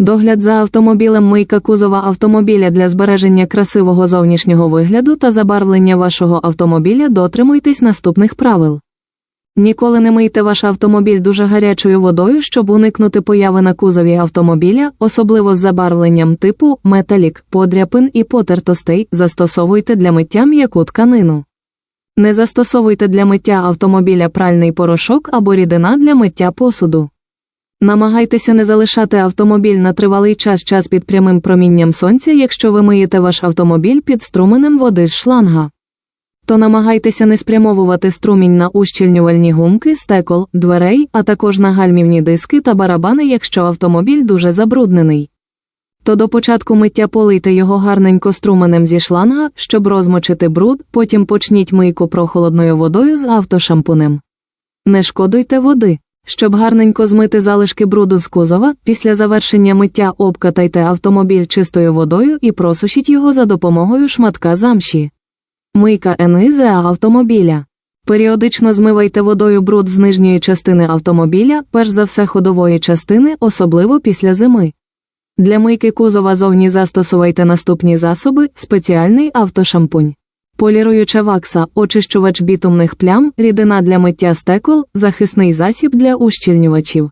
Догляд за автомобілем мийка кузова автомобіля для збереження красивого зовнішнього вигляду та забарвлення вашого автомобіля дотримуйтесь наступних правил. Ніколи не мийте ваш автомобіль дуже гарячою водою, щоб уникнути появи на кузові автомобіля, особливо з забарвленням типу металік, подряпин і потертостей, застосовуйте для миття м'яку тканину. Не застосовуйте для миття автомобіля пральний порошок або рідина для миття посуду. Намагайтеся не залишати автомобіль на тривалий час час під прямим промінням сонця, якщо ви миєте ваш автомобіль під струменем води з шланга. То намагайтеся не спрямовувати струмінь на ущільнювальні гумки, стекол, дверей, а також на гальмівні диски та барабани, якщо автомобіль дуже забруднений. То до початку миття полийте його гарненько струменем зі шланга, щоб розмочити бруд, потім почніть мийку прохолодною водою з автошампунем. Не шкодуйте води. Щоб гарненько змити залишки бруду з кузова, після завершення миття обкатайте автомобіль чистою водою і просушіть його за допомогою шматка замші. Мийка енизе автомобіля. Періодично змивайте водою бруд з нижньої частини автомобіля, перш за все ходової частини, особливо після зими. Для мийки кузова зовні застосувайте наступні засоби, спеціальний автошампунь. Поліруюча вакса, очищувач бітумних плям, рідина для миття стекол, захисний засіб для ущільнювачів.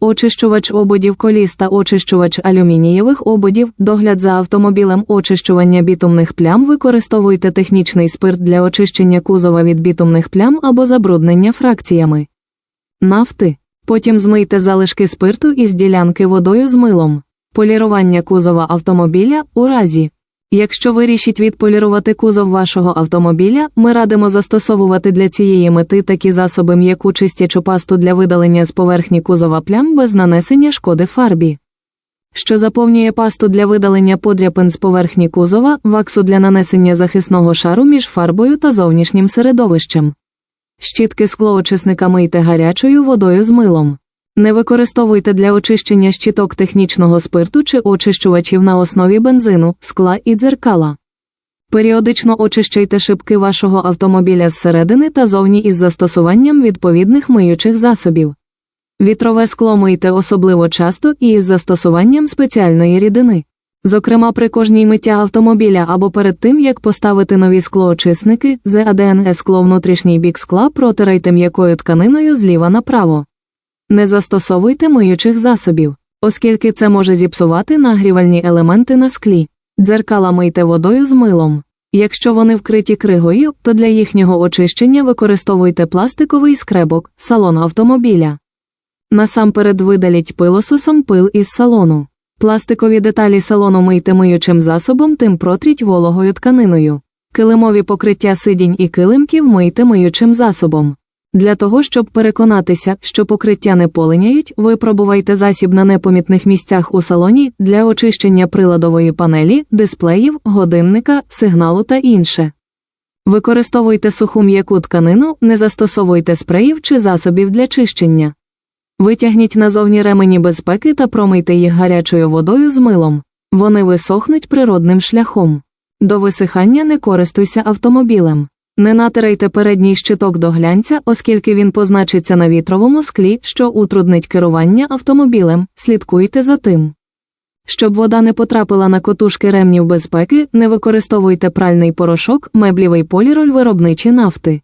Очищувач ободів коліс та очищувач алюмінієвих ободів, догляд за автомобілем очищування бітумних плям використовуйте технічний спирт для очищення кузова від бітумних плям або забруднення фракціями. Нафти. Потім змийте залишки спирту із ділянки водою з милом. Полірування кузова автомобіля у разі. Якщо вирішіть відполірувати кузов вашого автомобіля, ми радимо застосовувати для цієї мети такі засоби м'яку чистячу пасту для видалення з поверхні кузова плям без нанесення шкоди фарбі. Що заповнює пасту для видалення подряпин з поверхні кузова, ваксу для нанесення захисного шару між фарбою та зовнішнім середовищем. Щітки склоочисника мийте гарячою водою з милом. Не використовуйте для очищення щіток технічного спирту чи очищувачів на основі бензину, скла і дзеркала. Періодично очищайте шибки вашого автомобіля зсередини та зовні із застосуванням відповідних миючих засобів. Вітрове скло мийте особливо часто і із застосуванням спеціальної рідини. Зокрема, при кожній миття автомобіля або перед тим, як поставити нові склоочисники, ЗАДН скло внутрішній бік скла протирайте м'якою тканиною зліва направо. Не застосовуйте миючих засобів, оскільки це може зіпсувати нагрівальні елементи на склі. Дзеркала мийте водою з милом. Якщо вони вкриті кригою, то для їхнього очищення використовуйте пластиковий скребок, салон автомобіля. Насамперед видаліть пилососом пил із салону. Пластикові деталі салону мийте миючим засобом, тим протріть вологою тканиною. Килимові покриття сидінь і килимків мийте миючим засобом. Для того, щоб переконатися, що покриття не полиняють, випробувайте засіб на непомітних місцях у салоні для очищення приладової панелі, дисплеїв, годинника, сигналу та інше. Використовуйте суху м'яку тканину, не застосовуйте спреїв чи засобів для чищення. Витягніть назовні ремені безпеки та промийте їх гарячою водою з милом. Вони висохнуть природним шляхом. До висихання не користуйся автомобілем. Не натирайте передній щиток до глянця, оскільки він позначиться на вітровому склі, що утруднить керування автомобілем, слідкуйте за тим. Щоб вода не потрапила на котушки ремнів безпеки, не використовуйте пральний порошок, меблівий поліроль виробничі нафти.